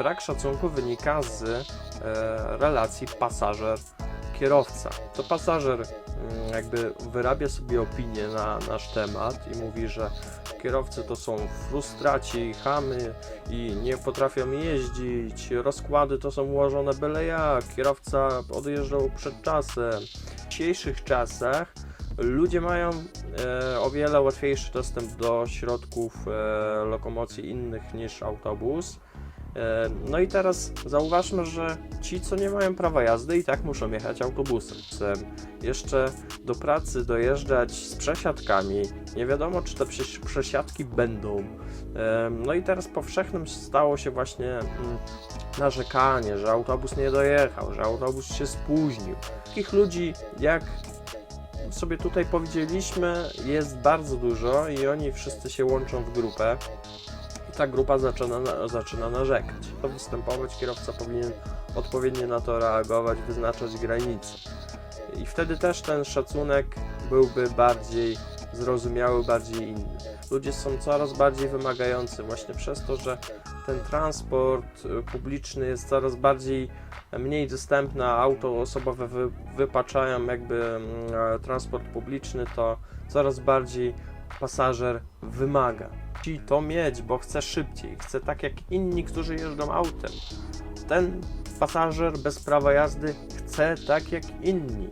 brak szacunku wynika z e, relacji pasażer-kierowca. To pasażer mm, jakby wyrabia sobie opinię na nasz temat i mówi, że kierowcy to są frustraci, chamy i nie potrafią jeździć, rozkłady to są ułożone byle jak, kierowca odjeżdżał przed czasem. W dzisiejszych czasach ludzie mają e, o wiele łatwiejszy dostęp do środków e, lokomocji innych niż autobus. E, No i teraz zauważmy, że ci, co nie mają prawa jazdy, i tak muszą jechać autobusem. Em, Jeszcze do pracy dojeżdżać z przesiadkami. Nie wiadomo, czy te przesi- przesiadki będą. Em, No i teraz powszechnym stało się właśnie mm, narzekanie, że autobus nie dojechał, że autobus się spóźnił. Takich ludzi, jak sobie tutaj powiedzieliśmy, jest bardzo dużo i oni wszyscy się łączą w grupę. Ta grupa zaczyna, na- zaczyna narzekać. To występować, kierowca powinien odpowiednio na to reagować, wyznaczać granice. I wtedy też ten szacunek byłby bardziej zrozumiały, bardziej inny. Ludzie są coraz bardziej wymagający właśnie przez to, że ten transport y, publiczny jest coraz bardziej mniej dostępny, a auto osobowe wy, wypaczają jakby mm, e, transport publiczny, to coraz bardziej pasażer wymaga. Musi to mieć, bo chce szybciej, chce tak jak inni, którzy jeżdżą autem. Ten pasażer bez prawa jazdy chce tak jak inni.